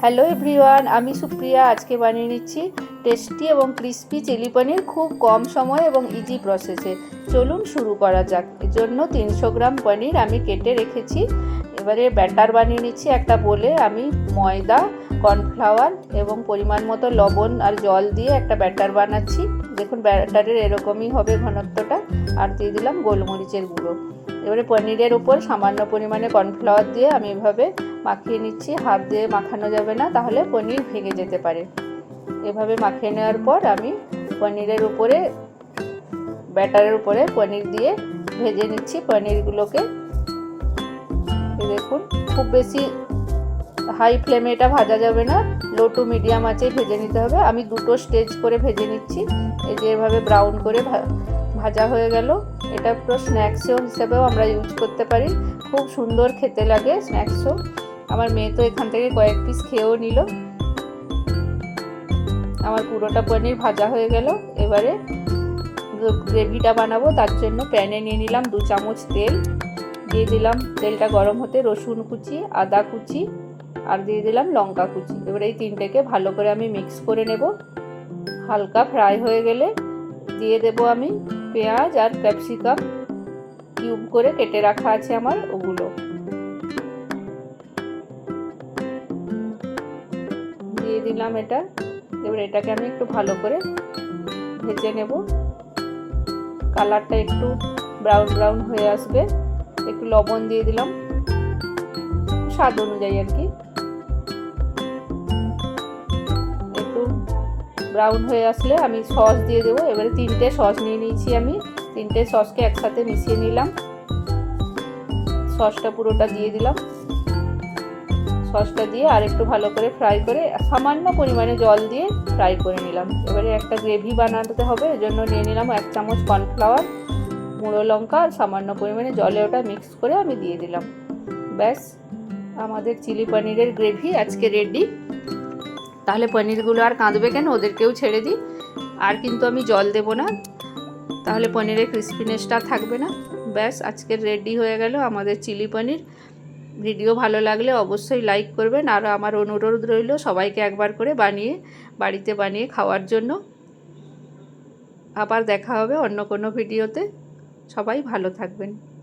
Hello everyone আমি সুপ্রিয়া, আজকে বানিয়ে নিচ্ছি টেস্টি এবং ক্রিস্পি চিলি পনির খুব কম সময় এবং ইজি প্রসেসে চলুন শুরু করা যাক। এর জন্য তিনশো গ্রাম পনির আমি কেটে রেখেছি। এবারে ব্যাটার বানিয়ে নিচ্ছি একটা বলে। আমি ময়দা কর্নফ্লাওয়ার এবং পরিমাণ মতো লবণ আর জল দিয়ে একটা ব্যাটার বানাচ্ছি। দেখুন ব্যাটারের এরকমই হবে ঘনত্বটা। আর দিয়ে দিলাম গোলমরিচের গুঁড়ো। এবারে পনিরের উপর সামান্য পরিমাণে কর্নফ্লাওয়ার দিয়ে আমি এভাবে মাখিয়ে নিচ্ছি। হাত দিয়ে মাখানো যাবে না, তাহলে পনির ভেঙে যেতে পারে। এভাবে মাখিয়ে নেওয়ার পর আমি পনিরের উপরে, ব্যাটারের উপরে পনির দিয়ে ভেজে নিচ্ছি। পনিরগুলোকে দেখুন, খুব বেশি হাই ফ্লেমে এটা ভাজা যাবে না লো টু মিডিয়াম আছে ভেজে নিতে হবে। আমি দুটো স্টেজ করে ভেজে নিচ্ছি। এই যে এভাবে ব্রাউন করে ভাজা হয়ে গেল। এটা পুরো স্ন্যাক্সও হিসেবেও আমরা ইউজ করতে পারি। খুব সুন্দর খেতে লাগে স্ন্যাক্সও আমার মেয়ে তো এখান থেকে কয়েক পিস খেয়েও নিল। আমার পুরোটা পনির ভাজা হয়ে গেল। এবারে গ্রেভিটা বানাবো, তার জন্য প্যানে নিয়ে নিলাম দু চামচ তেল। দিয়ে দিলাম তেলটা গরম হতে রসুন কুচি, আদা কুচি, আর দিয়ে দিলাম লঙ্কা কুচি। এবার এই তিনটেকে ভালো করে আমি মিক্স করে নেব। হালকা ফ্রাই হয়ে গেলে দিয়ে দেব আমি পেঁয়াজ আর ক্যাপসিকাম। কিউব করে কেটে রাখা আছে আমার ওগুলো। দিয়ে দিলাম এটা। এবার এটাকে আমি একটু ভালো করে ভেজে নেব। কালারটা একটু ব্রাউন ব্রাউন হয়ে আসবে। একটু লবণ দিয়ে দিলাম। স্বাদ অনুযায়ী আর কি। ব্রাউন হয়ে আসলে আমি সস দিয়ে দেবো। এবারে তিনটে সস নিয়ে নিয়েছি আমি। তিনটে সসকে একসাথে মিশিয়ে নিলাম। সসটা পুরোটা দিয়ে দিলাম। সসটা দিয়ে আর একটু ভালো করে ফ্রাই করে সামান্য পরিমাণে জল দিয়ে ফ্রাই করে নিলাম। এবারে একটা গ্রেভি বানাতে হবে, এজন্য নিয়ে নিলাম এক চামচ কর্নফ্লাওয়ার মুড়ো লঙ্কা আর সামান্য পরিমাণে জলে ওটা মিক্স করে আমি দিয়ে দিলাম। ব্যাস, আমাদের চিলি পনিরের গ্রেভি আজকে রেডি তাহলে পনিরগুলো আর কাঁদবে কেন? ওদেরকেও ছেড়ে দিই। আর কিন্তু আমি জল দেবো না। তাহলে পনিরের ক্রিস্পিনেসটা থাকবে না। ব্যাস, আজকে রেডি হয়ে গেল আমাদের চিলি পনির। ভিডিও ভালো লাগলে অবশ্যই লাইক করবেন। আর আমার অনুরোধ রইল সবাইকে একবার করে বানিয়ে, বাড়িতে বানিয়ে খাওয়ার জন্য। আবার দেখা হবে অন্য কোনো ভিডিওতে। সবাই ভালো থাকবেন।